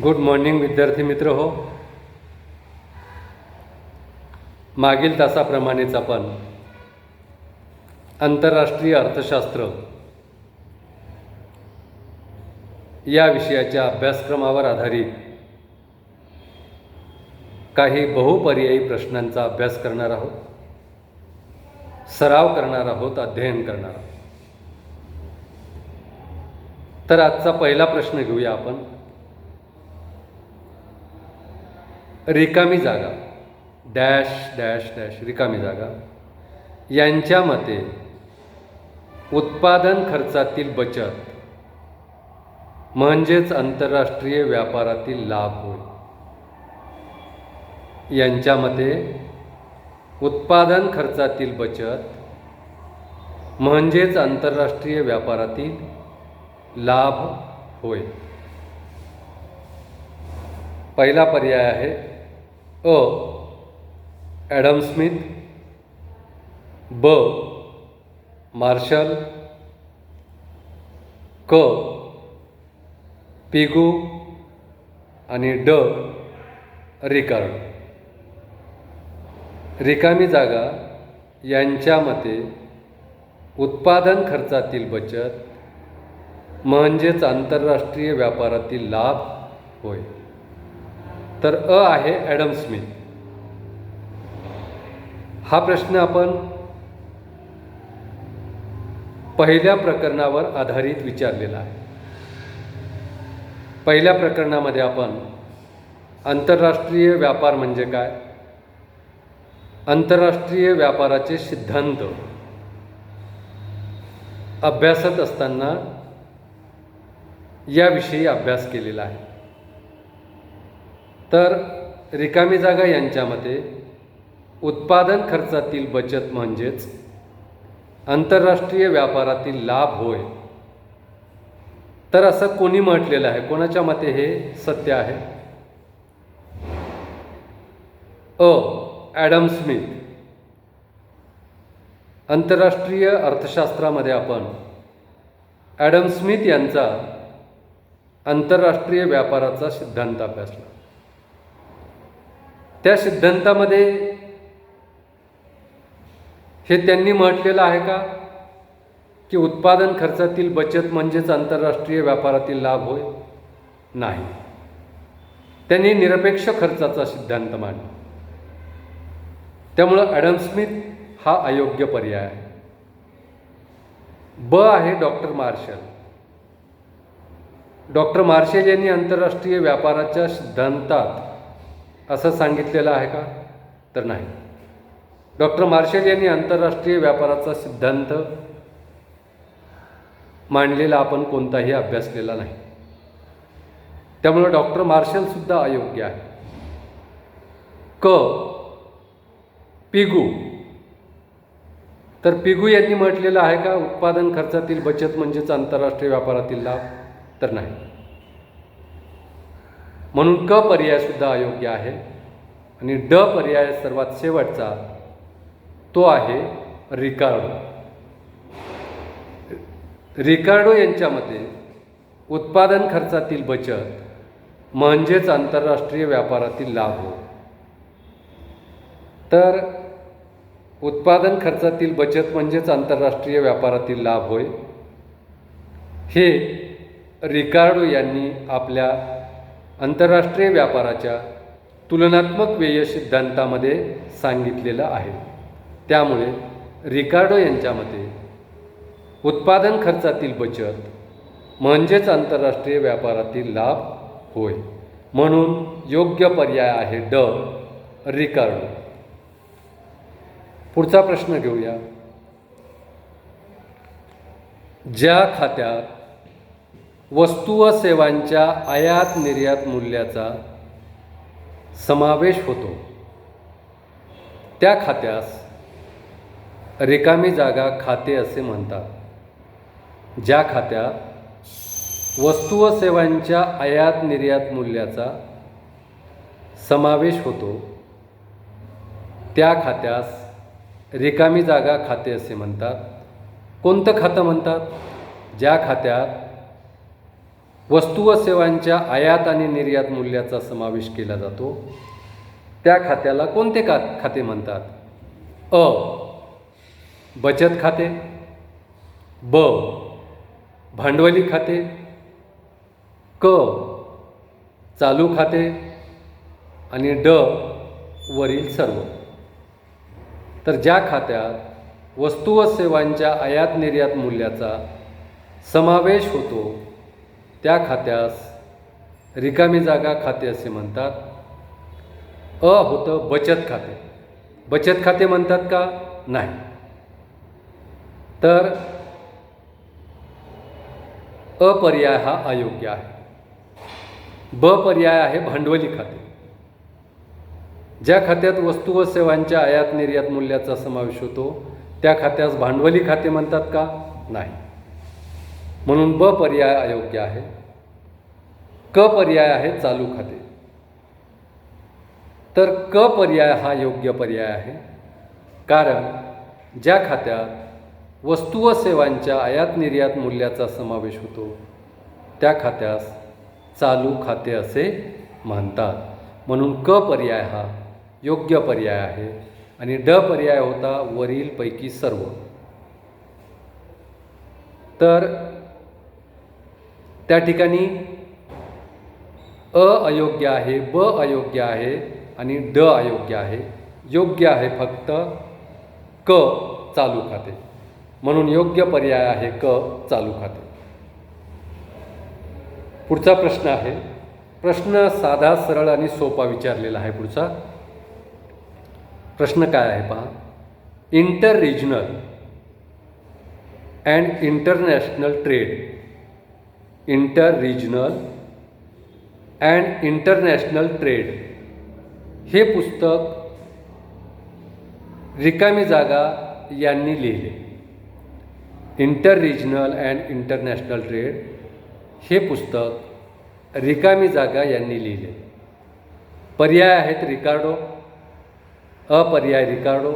Good morning विद्यार्थी मित्र हो. मागील तासाप्रमाणेच आपण आंतरराष्ट्रीय अर्थशास्त्र या विषयाच्या अभ्यासक्रमावर आधारित काही बहुपर्यायी प्रश्नांचा अभ्यास करणार आहोत. सराव करणार आहोत अध्ययन करणार आहोत. तर आजचा पहिला प्रश्न घेऊया आपण. रिकामी जागा. डॅश डॅश डॅश रिकामी जागा. यांच्या मते उत्पादन खर्चातील बचत म्हणजेच आंतरराष्ट्रीय व्यापारातील लाभ होय. यांच्या मते उत्पादन खर्चातील बचत म्हणजेच आंतरराष्ट्रीय व्यापारातील लाभ होय. पहिला पर्याय आहे अ. Adam Smith. ब. मार्शल. क. पिगू. आणि ड. रिकार्ड रिकामी जागा यांच्या मते उत्पादन खर्चातील बचत म्हणजेच आंतरराष्ट्रीय व्यापारातील लाभ होय. तर अ आहे ॲडम स्मिथ. हा प्रश्न आपण पहिल्या प्रकरणावर आधारित विचारलेला आहे. पहिल्या प्रकरणामध्ये आपण आंतरराष्ट्रीय व्यापार म्हणजे काय? आंतरराष्ट्रीय व्यापाराचे सिद्धांत अभ्यासत असताना याविषयी अभ्यास केलेला आहे. तर रिकामी जागा यांच्या मते उत्पादन खर्चातील बचत म्हणजेच आंतरराष्ट्रीय व्यापारातील लाभ होय. तर असं कोणी म्हटलेलं आहे? कोणाच्या मते हे सत्य आहे? अ. Adam Smith. आंतरराष्ट्रीय अर्थशास्त्रामध्ये आपण ॲडम स्मिथ यांचा आंतरराष्ट्रीय व्यापाराचा सिद्धांत अभ्यासला. त्या सिद्धांतामध्ये हे त्यांनी म्हटलेलं आहे का? की उत्पादन खर्चातील बचत म्हणजेच आंतरराष्ट्रीय व्यापारातील लाभ होय? नाही. त्यांनी निरपेक्ष खर्चाचा सिद्धांत मांडला. त्यामुळं ॲडम स्मिथ हा अयोग्य पर्याय आहे. ब आहे डॉक्टर मार्शल. डॉक्टर मार्शल यांनी आंतरराष्ट्रीय व्यापाराच्या सिद्धांतात असं सांगितलेलं आहे का? तर नाही. डॉक्टर मार्शल यांनी आंतरराष्ट्रीय व्यापाराचा सिद्धांत मांडलेला आपण कोणताही अभ्यासलेला नाही. त्यामुळे डॉक्टर मार्शलसुद्धा अयोग्य आहे. क. पिगू. तर पिगू यांनी म्हटलेलं आहे का उत्पादन खर्चातील बचत म्हणजेच आंतरराष्ट्रीय व्यापारातील लाभ? तर नाही. म्हणून क पर्यायसुद्धा अयोग्य आहे. आणि ड पर्याय सर्वात शेवटचा तो आहे रिकार्डो. रिकार्डो यांच्या मते उत्पादन खर्चातील बचत म्हणजेच आंतरराष्ट्रीय व्यापारातील लाभ हो तर उत्पादन खर्चातील बचत म्हणजेच आंतरराष्ट्रीय व्यापारातील लाभ होय. हे रिकार्डो यांनी आपल्या आंतरराष्ट्रीय व्यापाराच्या तुलनात्मक व्यय सिद्धांतामध्ये सांगितलेलं आहे. त्यामुळे रिकार्डो यांच्या मते उत्पादन खर्चातील बचत म्हणजेच आंतरराष्ट्रीय व्यापारातील लाभ होय. म्हणून योग्य पर्याय आहे ड. रिकार्डो. पुढचा प्रश्न घेऊया. ज्या खात्यात वस्तू व सेवांच्या आयात निर्यात मूल्याचा समावेश होतो. त्या खात्यास रिकामी जागा खाते असे म्हणतात. ज्या खात्यात वस्तू व सेवांच्या आयात निर्यात मूल्याचा समावेश होतो त्या खात्यास रिकामी जागा खाते असे म्हणतात. कोणतं खातं म्हणतात? ज्या खात्यात वस्तू व सेवांच्या आयात आणि निर्यात मूल्याचा समावेश केला जातो. त्या खात्याला कोणते का खाते म्हणतात? अ. बचत खाते ब. भांडवली खाते क. चालू खाते आणि ड. वरील सर्व. तर ज्या खात्यात वस्तू व सेवांच्या आयात निर्यात मूल्याचा समावेश होतो त्या खात्यास रिकामी जागा खाते असे म्हणतात. अ होतं बचत खाते. बचत खाते म्हणतात का? नाही. तर अपर्याय हा अयोग्य आहे. ब पर्याय आहे भांडवली खाते. ज्या खात्यात वस्तू व सेवांच्या आयात निर्यात मूल्याचा समावेश होतो त्या खात्यास भांडवली खाते म्हणतात का? नाही. म्हणून ब पर्याय अयोग्य आहे. क पर्याय आहे चालू खाते. तर क पर्याय हा योग्य पर्याय आहे. कारण ज्या खात्यात वस्तू व सेवांच्या आयात निर्यात मूल्याचा समावेश होतो त्या खात्यास चालू खाते असे म्हणतात. म्हणून क पर्याय हा योग्य पर्याय आहे आणि ड पर्याय होता वरीलपैकी सर्व. तर त्या ठिकाणी अ अयोग्य आहे ब अयोग्य आहे आणि ड अयोग्य आहे. योग्य आहे फक्त क चालू खाते. म्हणून योग्य पर्याय आहे क चालू खाते. पुढचा प्रश्न आहे. प्रश्न साधा सरळ आणि सोपा विचारलेला आहे पुढचा. प्रश्न काय आहे पहा. Interregional and international trade. Interregional and international trade. हे पुस्तक रिकामी जागा यांनी लिहिले. Interregional and international trade हे पुस्तक रिकामी जागा यांनी लिहिले. पर्याय आहेत रिकार्डो अ पर्याय रिकार्डो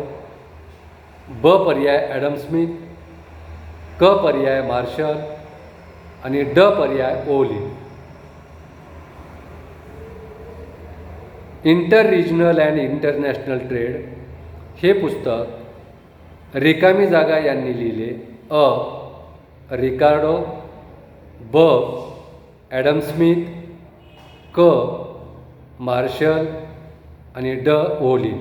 ब पर्याय ॲडम स्मिथ क पर्याय मार्शल आणि ड पर्याय Ohlin. Interregional and international trade हे पुस्तक रिकामी जागा यांनी लिहिले. अ. रिकार्डो. ब. Adam Smith. क. मार्शल. आणि ड. Ohlin.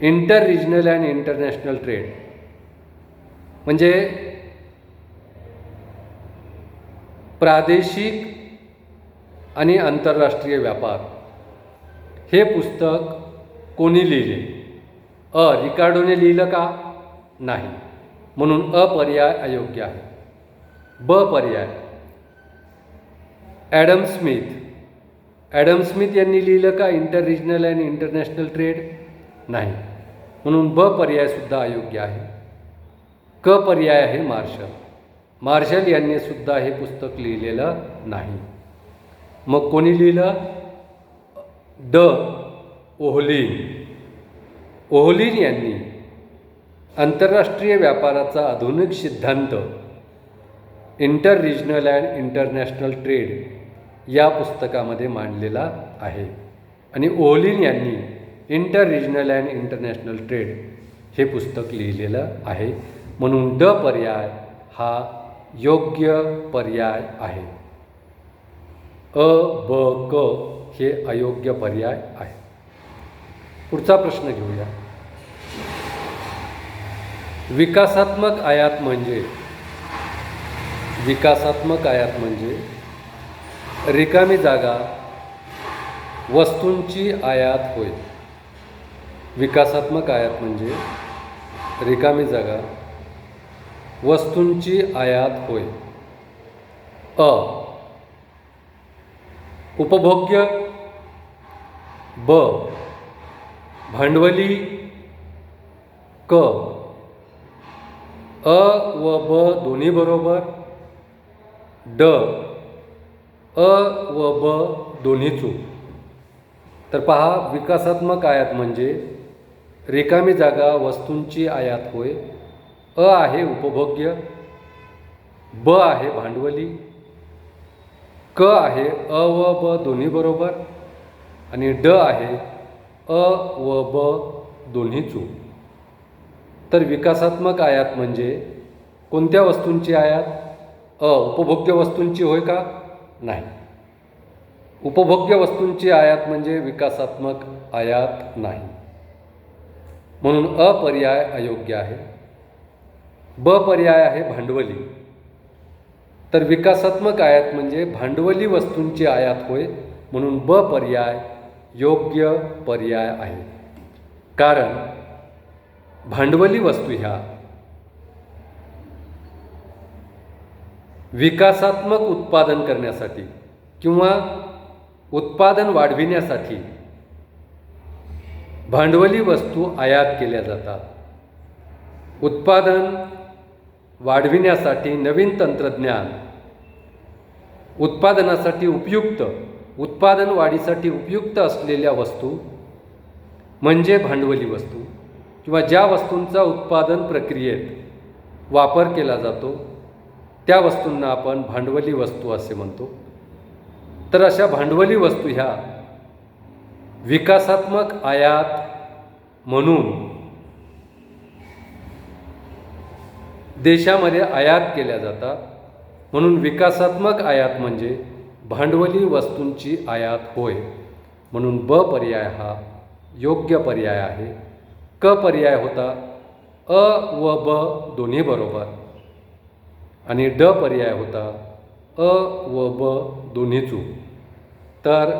Interregional and international trade. म्हणजे प्रादेशिक आणि आंतरराष्ट्रीय व्यापार. हे पुस्तक कोणी लिहिले? अ. रिकार्डोने लिहिलं का? नाही. म्हणून अ पर्याय अयोग्य आहे. ब पर्याय. Adam Smith. ॲडम स्मिथ यांनी लिहिलं का? Interregional and international trade? नाही. म्हणून ब पर्यायसुद्धा अयोग्य आहे. क पर्याय आहे मार्शल. मार्शल यांनी सुद्धा हे पुस्तक लिहिलेलं नाही. मग कोणी लिहिलं? ड. ओहलीन. ओहलीन यांनी आंतरराष्ट्रीय व्यापाराचा आधुनिक सिद्धांत interregional and international trade या पुस्तकामध्ये मांडलेला आहे. आणि ओहलीन यांनी interregional and international trade हे पुस्तक लिहिलेलं आहे. म्हणून ड पर्याय हा योग्य पर्याय आहे. अ ब क हे अयोग्य पर्याय आहे. पुढचा प्रश्न घेऊया. विकासात्मक आयात म्हणजे? विकासात्मक आयात म्हणजे रिकामी जागा वस्तूंची आयात होय. विकासात्मक आयात म्हणजे रिकामी जागा वस्तूंची आयात होय. अ. उपभोग्य. ब. भांडवली. क. अ व ब दोन्ही बरोबर. ड. अ व ब दोन्ही चूक तर पहा विकासात्मक आयात म्हणजे रिकामी जागा वस्तूंची आयात होय. अ आहे उपभोग्य ब आहे भांडवली क आहे अ व ब दोन्ही बरोबर आणि ड आहे अ व ब दोन्ही चूक. तर विकासात्मक आयात म्हणजे कोणत्या वस्तूंची आयात? अ उपभोग्य वस्तूंची होय का? नाही. उपभोग्य वस्तूंची आयात म्हणजे विकासात्मक आयात नाही. म्हणून अपर्याय अयोग्य आहे. ब पर्याय आहे भांडवली. तर विकासात्मक आयात म्हणजे भांडवली वस्तूंची आयात होय म्हणून ब पर्याय योग्य पर्याय आहे. कारण भांडवली वस्तू ह्या विकासात्मक उत्पादन करण्यासाठी किंवा उत्पादन वाढविण्यासाठी भांडवली वस्तू आयात केल्या जातात. उत्पादन वाढविण्यासाठी नवीन तंत्रज्ञान. उत्पादनासाठी उपयुक्त उत्पादन वाढीसाठी उपयुक्त असलेल्या वस्तू म्हणजे भांडवली वस्तू किंवा ज्या वस्तूंचा उत्पादन प्रक्रियेत वापर केला जातो त्या वस्तूंना आपण भांडवली वस्तू असे म्हणतो. तर अशा भांडवली वस्तू ह्या विकासात्मक आयात म्हणून देशामध्ये आयात केल्या जातात. म्हणून विकासात्मक आयात म्हणजे भांडवली वस्तूंची आयात होय. म्हणून ब पर्याय हा योग्य पर्याय आहे. क पर्याय होता अ व ब दोन्ही बरोबर. आणि ड पर्याय होता अ व ब दोन्ही चूक तर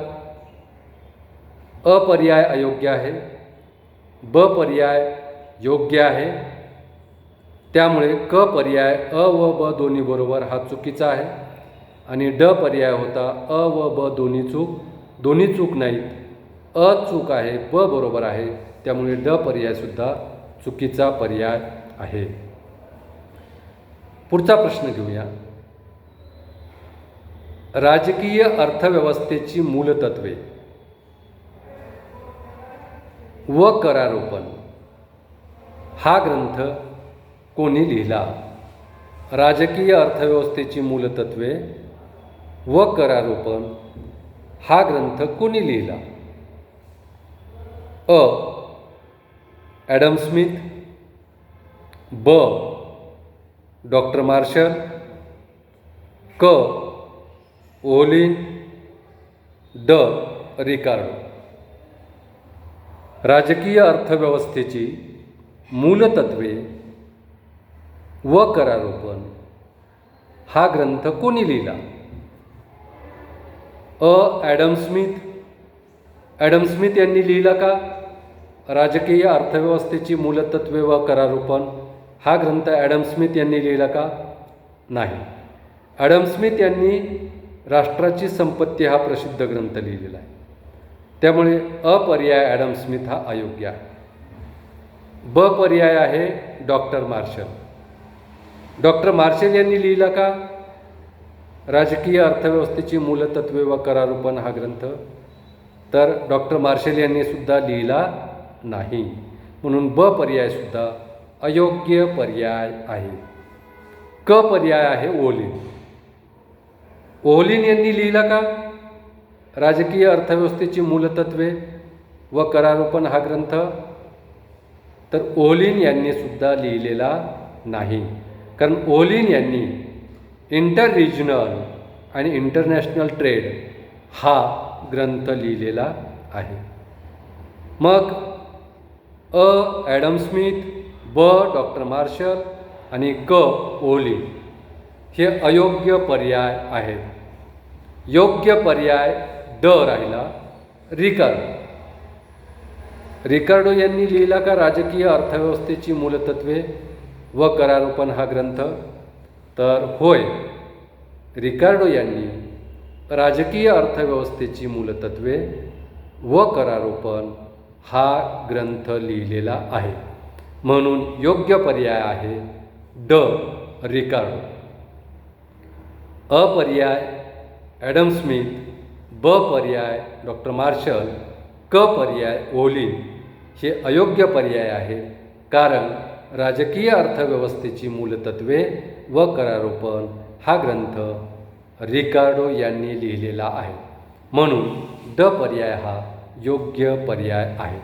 अपर्याय अयोग्य आहे. ब पर्याय योग्य आहे. त्यामुळे क पर्याय अ व ब दोन्ही बरोबर हा चुकीचा आहे. आणि ड पर्याय होता अ व ब दोन्ही चूक दोन्ही चूक नाहीत अ चूक आहे ब बरोबर आहे. त्यामुळे ड पर्यायसुद्धा चुकीचा पर्याय आहे. पुढचा प्रश्न घेऊया. राजकीय अर्थव्यवस्थेची मूलतत्वे. व करारोपण. हा ग्रंथ कोणी लिहिला? राजकीय अर्थव्यवस्थेची मूलतत्वे व करारोपण हा ग्रंथ कोणी लिहिला? अ. ॲडम स्मिथ ब. डॉक्टर मार्शल क. ओलिन ड. रिकार्डो. राजकीय अर्थव्यवस्थेची मूलतत्वे व करारोपण. हा ग्रंथ कोणी लिहिला? अ. Adam Smith. ॲडम स्मिथ यांनी लिहिला का? राजकीय अर्थव्यवस्थेची मूलतत्वे व करारोपण. हा ग्रंथ ॲडम स्मिथ यांनी लिहिला का? नाही. ॲडम स्मिथ यांनी राष्ट्राची संपत्ती हा प्रसिद्ध ग्रंथ लिहिलेला आहे. त्यामुळे अपर्याय ॲडम स्मिथ हा अयोग्य आहे. ब पर्याय आहे डॉक्टर मार्शल. डॉक्टर मार्शल यांनी लिहिला का? राजकीय अर्थव्यवस्थेची मूलतत्वे व करारोपण हा ग्रंथ. तर डॉक्टर मार्शल यांनी सुद्धा लिहिला नाही. म्हणून ब पर्यायसुद्धा अयोग्य पर्याय आहे. क पर्याय आहे ओलिन ओहलिन यांनी लिहिला का? राजकीय अर्थव्यवस्थेची मूलतत्वे व करारोपण हा ग्रंथ. तर ओहलिन यांनी सुद्धा लिहिलेला नाही. कारण ओलिन यांनी इंटर रिजनल आणि इंटरनॅशनल ट्रेड हा ग्रंथ लिहिलेला आहे. मग अ. ॲडम स्मिथ ब. डॉक्टर मार्शल आणि क ओलिन हे अयोग्य पर्याय आहेत. योग्य पर्याय ड राहिला रिकार्डो. रिकार्डो यांनी लिहिला का राजकीय अर्थव्यवस्थेची मूलतत्वे? व करारोपण हा ग्रंथ. तर होय रिकार्डो यांनी राजकीय अर्थव्यवस्थेची मूलतत्वे व करारोपण हा ग्रंथ लिहिलेला आहे. म्हणून योग्य पर्याय आहे ड. रिकार्डो. अपर्याय ॲडम स्मिथ. ब पर्याय डॉक्टर मार्शल. क पर्याय ओलिन. हे अयोग्य पर्याय आहे कारण राजकीय अर्थव्यवस्थेची मूलतत्वे व करारोपण हा ग्रंथ रिकार्डो यांनी लिहिलेला आहे. म्हणून ड पर्याय हा योग्य पर्याय आहे.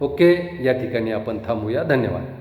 ओके या ठिकाणी आपण थांबूया. धन्यवाद.